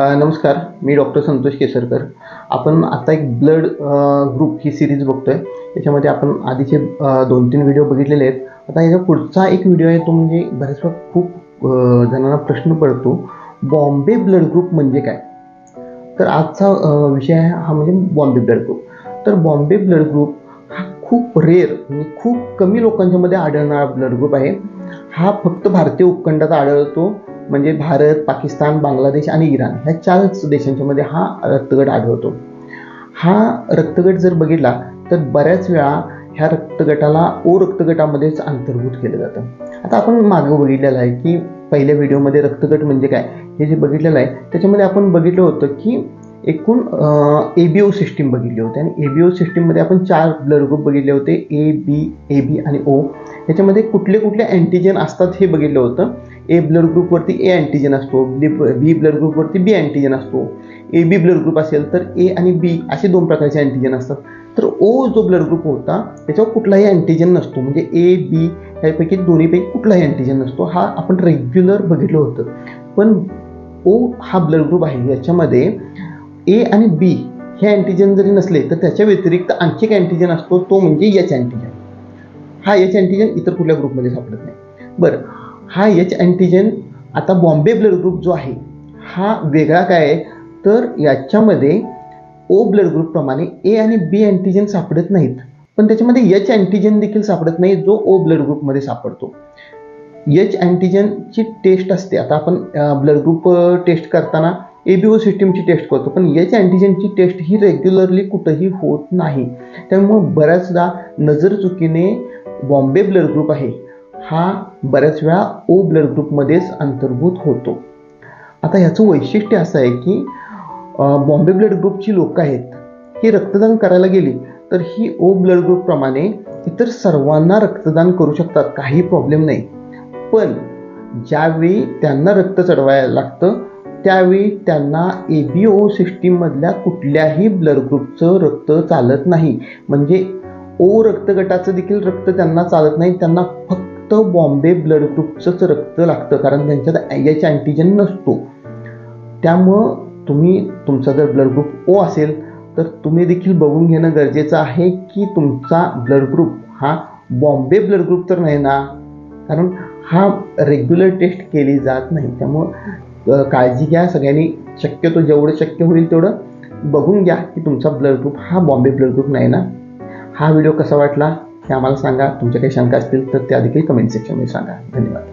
नमस्कार मी डॉक्टर संतोष केसरकर. आपण आता एक ब्लड ग्रुप ही सिरीज बघतोय. त्याच्यामध्ये आपण आधीचे दोन तीन व्हिडिओ बघितलेले आहेत. आता याचा पुढचा एक व्हिडिओ आहे तो म्हणजे बऱ्याच वेळा खूप जणांना प्रश्न पडतो. बॉम्बे ब्लड ग्रुप म्हणजे काय? तर आजचा विषय आहे हा म्हणजे बॉम्बे ब्लड ग्रुप. तर बॉम्बे ब्लड ग्रुप हा खूप रेअर म्हणजे खूप कमी लोकांच्यामध्ये आढळणारा ब्लड ग्रुप आहे. हा फक्त भारतीय उपखंडात आढळतो. म्हणजे भारत पाकिस्तान बांगलादेश आणि इराण ह्या चारच देशांच्या मध्ये हा रक्तगट आढळतो. हा रक्तगट जर बघितला तर बऱ्याच वेळा ह्या रक्तगटाला ओ रक्तगटामध्येच अंतर्भूत केलं जातं. आता आपण मागं बघितलेलं आहे की पहिल्या व्हिडिओमध्ये रक्तगट म्हणजे काय? हे जे बघितलेलं आहे त्याच्यामध्ये आपण बघितलं होतं की एकूण ए बी ओ सिस्टीम बघितली होती. आणि ए बी ओ सिस्टीममध्ये आपण चार ब्लड ग्रुप बघितले होते ए बी ए बी आणि ओ याच्यामध्ये कुठले कुठले अँटीजन असतात हे बघितलं होतं. ए ब्लड ग्रुपवरती ए अँटीजन असतो बी ब्लड ग्रुपवरती बी अँटीजन असतो. ए बी ब्लड ग्रुप असेल तर ए आणि बी असे दोन प्रकारचे अँटीजन असतात. तर ओ जो ब्लड ग्रुप होता त्याच्यावर कुठलाही अँटीजन नसतो. म्हणजे ए बी यापैकी दोन्हीपैकी कुठलाही अँटीजन नसतो. हा आपण रेग्युलर बघितलं होतं. पण ओ हा ब्लड ग्रुप आहे. याच्यामध्ये ए आणि बी हे अँटीजन जरी नसले तर त्याच्या व्यतिरिक्त आणखी एक अँटीजन असतो. तो म्हणजे एच अँटीजन हा एच अँटीजन इतर कुठल्या ग्रुपमध्ये सापडत नाही. बरं. हा एच अँटीजन आता बॉम्बे ब्लड ग्रुप जो आहे हा वेगळा काय आहे? तर याच्यामध्ये ओ ब्लड ग्रुपप्रमाणे ए आणि बी अँटीजन सापडत नाहीत. पण त्याच्यामध्ये एच अँटीजन देखील सापडत नाही जो ओ ब्लड ग्रुपमध्ये सापडतो. एच अँटीजनची टेस्ट असते. आता आपण ब्लड ग्रुप टेस्ट करताना ए बी ओ सिस्टीमची टेस्ट करतो. पण एच अँटीजनची टेस्ट ही रेग्युलरली कुठंही होत नाही. त्यामुळं बऱ्याचदा नजर चुकीने बॉम्बे ब्लड ग्रुप आहे. हा बऱ्याच वेळा ओ ब्लड ग्रुपमध्येच अंतर्भूत होतो. आता ह्याचं वैशिष्ट्य असं आहे की बॉम्बे ब्लड ग्रुपची लोक आहेत ही रक्तदान करायला गेली तर ही ओ ब्लड ग्रुपप्रमाणे इतर सर्वांना रक्तदान करू शकतात काही प्रॉब्लेम नाही. पण ज्यावेळी त्यांना रक्त चढवायला लागतं त्यावेळी त्यांना ए बी ओ सिस्टीममधल्या कुठल्याही ब्लड ग्रुपचं रक्त चालत नाही. म्हणजे ओ रक्तगटाचं देखील रक्त त्यांना चालत नाही त्यांना फक्त फक्त बॉम्बे ब्लड ग्रुपचंच रक्त लागतं कारण त्यांच्यात एच अँटीजन नसतो. त्यामुळं तुम्ही तुमचा जर ब्लड ग्रुप ओ असेल तर तुम्ही देखील बघून घेणं गरजेचं आहे की तुमचा ब्लड ग्रुप हा बॉम्बे ब्लड ग्रुप तर नाही ना कारण हा रेग्युलर टेस्ट केली जात नाही. त्यामुळं काळजी घ्या सगळ्यांनी. शक्यतो जेवढं शक्य होईल तेवढं बघून घ्या की तुमचा ब्लड ग्रुप हा बॉम्बे ब्लड ग्रुप नाही ना. हा व्हिडिओ कसा वाटला? हे आम्हाला सांगा. तुमच्या काही शंका असतील तर त्या देखील कमेंट सेक्शनमध्ये सांगा. धन्यवाद.